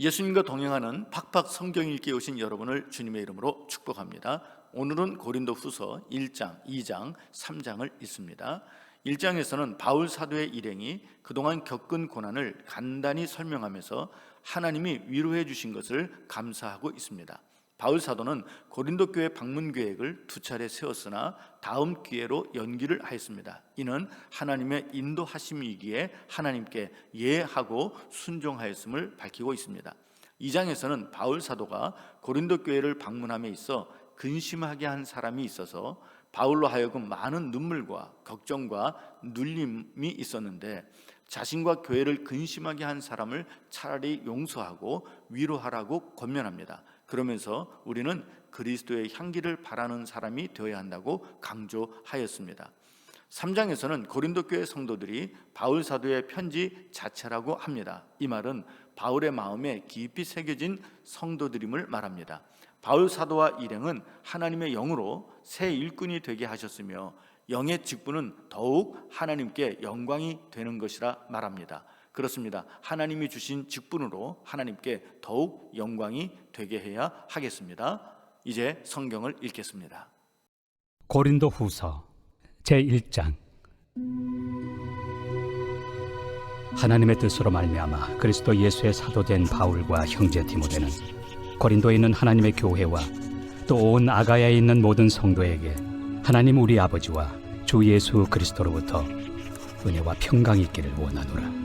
예수님과 동행하는 팍팍 성경 읽기 오신 여러분을 주님의 이름으로 축복합니다. 오늘은 고린도 후서 1장, 2장, 3장을 읽습니다. 1장에서는 바울 사도의 일행이 그동안 겪은 고난을 간단히 설명하면서 하나님이 위로해 주신 것을 감사하고 있습니다. 바울 사도는 고린도 교회 방문 계획을 두 차례 세웠으나 다음 기회로 연기를 하였습니다. 이는 하나님의 인도하심이기에 하나님께 예하고 순종하였음을 밝히고 있습니다. 2장에서는 바울 사도가 고린도 교회를 방문함에 있어 근심하게 한 사람이 있어서 바울로 하여금 많은 눈물과 걱정과 눌림이 있었는데 자신과 교회를 근심하게 한 사람을 차라리 용서하고 위로하라고 권면합니다. 그러면서 우리는 그리스도의 향기를 바라는 사람이 되어야 한다고 강조하였습니다. 3장에서는 고린도 교회 성도들이 바울 사도의 편지 자체라고 합니다. 이 말은 바울의 마음에 깊이 새겨진 성도들임을 말합니다. 바울 사도와 일행은 하나님의 영으로 새 일꾼이 되게 하셨으며 영의 직분은 더욱 하나님께 영광이 되는 것이라 말합니다. 그렇습니다. 하나님이 주신 직분으로 하나님께 더욱 영광이 되게 해야 하겠습니다. 이제 성경을 읽겠습니다. 고린도 후서 제1장 하나님의 뜻으로 말미암아 그리스도 예수의 사도된 바울과 형제 디모데는 고린도에 있는 하나님의 교회와 또 온 아가야에 있는 모든 성도에게 하나님 우리 아버지와 주 예수 그리스도로부터 은혜와 평강이 있기를 원하노라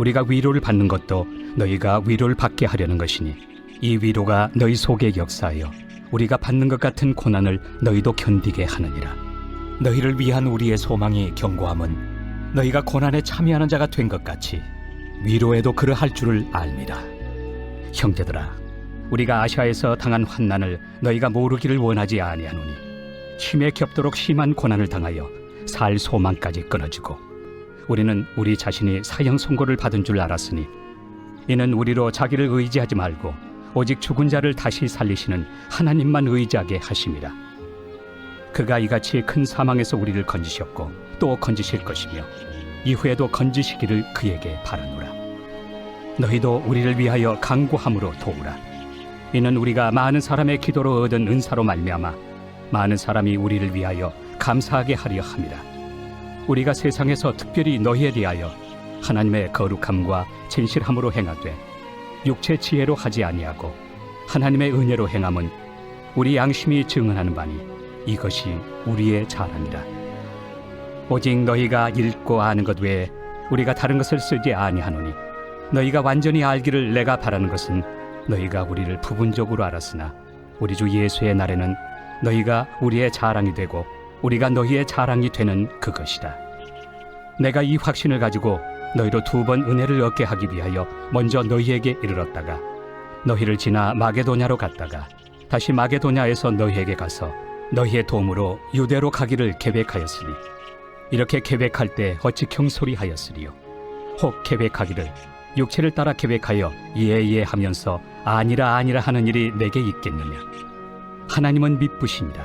우리가 위로를 받는 것도 너희가 위로를 받게 하려는 것이니 이 위로가 너희 속에 역사하여 우리가 받는 것 같은 고난을 너희도 견디게 하느니라. 너희를 위한 우리의 소망이 견고함은 너희가 고난에 참여하는 자가 된 것 같이 위로에도 그러할 줄을 알미라. 형제들아, 우리가 아시아에서 당한 환난을 너희가 모르기를 원하지 아니하노니 힘에 겹도록 심한 고난을 당하여 살 소망까지 끊어지고 우리는 우리 자신이 사형 선고를 받은 줄 알았으니 이는 우리로 자기를 의지하지 말고 오직 죽은 자를 다시 살리시는 하나님만 의지하게 하심이라. 그가 이같이 큰 사망에서 우리를 건지셨고 또 건지실 것이며 이후에도 건지시기를 그에게 바라노라. 너희도 우리를 위하여 강구함으로 도우라. 이는 우리가 많은 사람의 기도로 얻은 은사로 말미암아 많은 사람이 우리를 위하여 감사하게 하려 함이라. 우리가 세상에서 특별히 너희에 대하여 하나님의 거룩함과 진실함으로 행하되 육체 지혜로 하지 아니하고 하나님의 은혜로 행함은 우리 양심이 증언하는 바니 이것이 우리의 자랑이라. 오직 너희가 읽고 아는 것 외에 우리가 다른 것을 쓰지 아니하노니 너희가 완전히 알기를 내가 바라는 것은 너희가 우리를 부분적으로 알았으나 우리 주 예수의 날에는 너희가 우리의 자랑이 되고 우리가 너희의 자랑이 되는 그것이다. 내가 이 확신을 가지고 너희로 두 번 은혜를 얻게 하기 위하여 먼저 너희에게 이르렀다가 너희를 지나 마게도냐로 갔다가 다시 마게도냐에서 너희에게 가서 너희의 도움으로 유대로 가기를 계획하였으니 이렇게 계획할 때 어찌 경솔이하였으리요? 혹 계획하기를 육체를 따라 계획하여 예예 하면서 아니라 아니라 하는 일이 내게 있겠느냐? 하나님은 미쁘시니라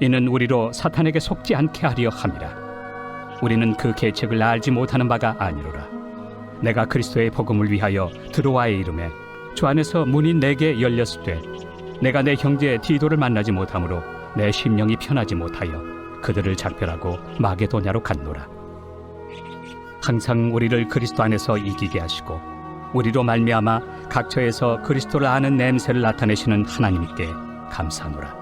이는 우리로 사탄에게 속지 않게 하려 함이라. 우리는 그 계책을 알지 못하는 바가 아니로라. 내가 그리스도의 복음을 위하여 드로아의 이름에 주 안에서 문이 내게 열렸을 때 내가 내 형제 디도를 만나지 못하므로 내 심령이 편하지 못하여 그들을 작별하고 마게도냐로 갔노라. 항상 우리를 그리스도 안에서 이기게 하시고 우리로 말미암아 각처에서 그리스도를 아는 냄새를 나타내시는 하나님께 감사하노라.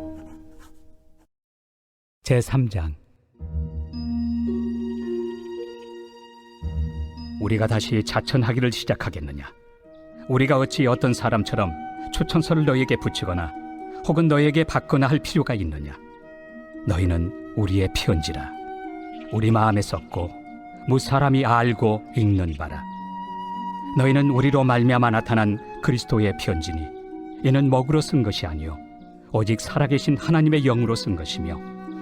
제 3장 우리가 다시 자천하기를 시작하겠느냐? 우리가 어찌 어떤 사람처럼 추천서를 너희에게 붙이거나 혹은 너희에게 받거나 할 필요가 있느냐? 너희는 우리의 편지라. 우리 마음에 썼고 무사람이 알고 읽는 바라. 너희는 우리로 말미암아 나타난 그리스도의 편지니 이는 먹으로 쓴 것이 아니요 오직 살아계신 하나님의 영으로 쓴 것이며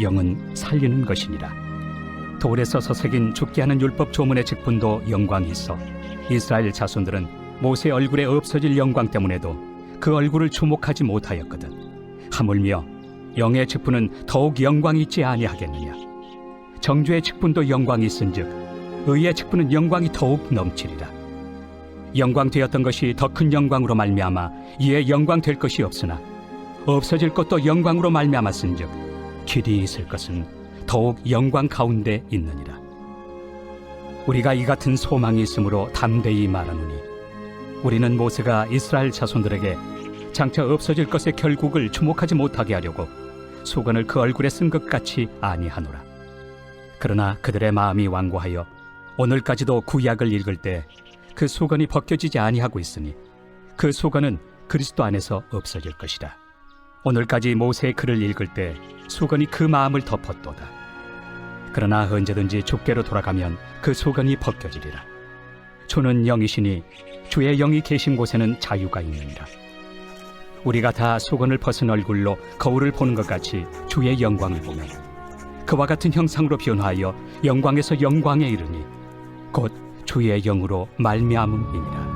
영은 살리는 것이니라 돌에서 서새긴 죽게 하는 율법 조문의 직분도 영광이 있어 이스라엘 자손들은 모세 얼굴에 없어질 영광 때문에도 그 얼굴을 주목하지 못하였거든. 하물며 영의 직분은 더욱 영광이 있지 아니하겠느냐. 정죄의 직분도 영광이 있은즉 의의 직분은 영광이 더욱 넘치리라. 영광 되었던 것이 더 큰 영광으로 말미암아 이에 영광 될 것이 없으나 없어질 것도 영광으로 말미암았은즉 길이 있을 것은 더욱 영광 가운데 있느니라. 우리가 이 같은 소망이 있으므로 담대히 말하노니 우리는 모세가 이스라엘 자손들에게 장차 없어질 것의 결국을 주목하지 못하게 하려고 수건을 그 얼굴에 쓴 것 같이 아니하노라 그러나 그들의 마음이 완고하여 오늘까지도 구약을 읽을 때그 수건이 벗겨지지 아니하고 있으니 그 수건은 그리스도 안에서 없어질 것이다 오늘까지 모세의 글을 읽을 때 수건이 그 마음을 덮었도다 그러나 언제든지 주께로 돌아가면 그 수건이 벗겨지리라. 주는 영이시니 주의 영이 계신 곳에는 자유가 있느니라. 우리가 다 수건을 벗은 얼굴로 거울을 보는 것 같이 주의 영광을 보며 그와 같은 형상으로 변화하여 영광에서 영광에 이르니 곧 주의 영으로 말미암음이니라.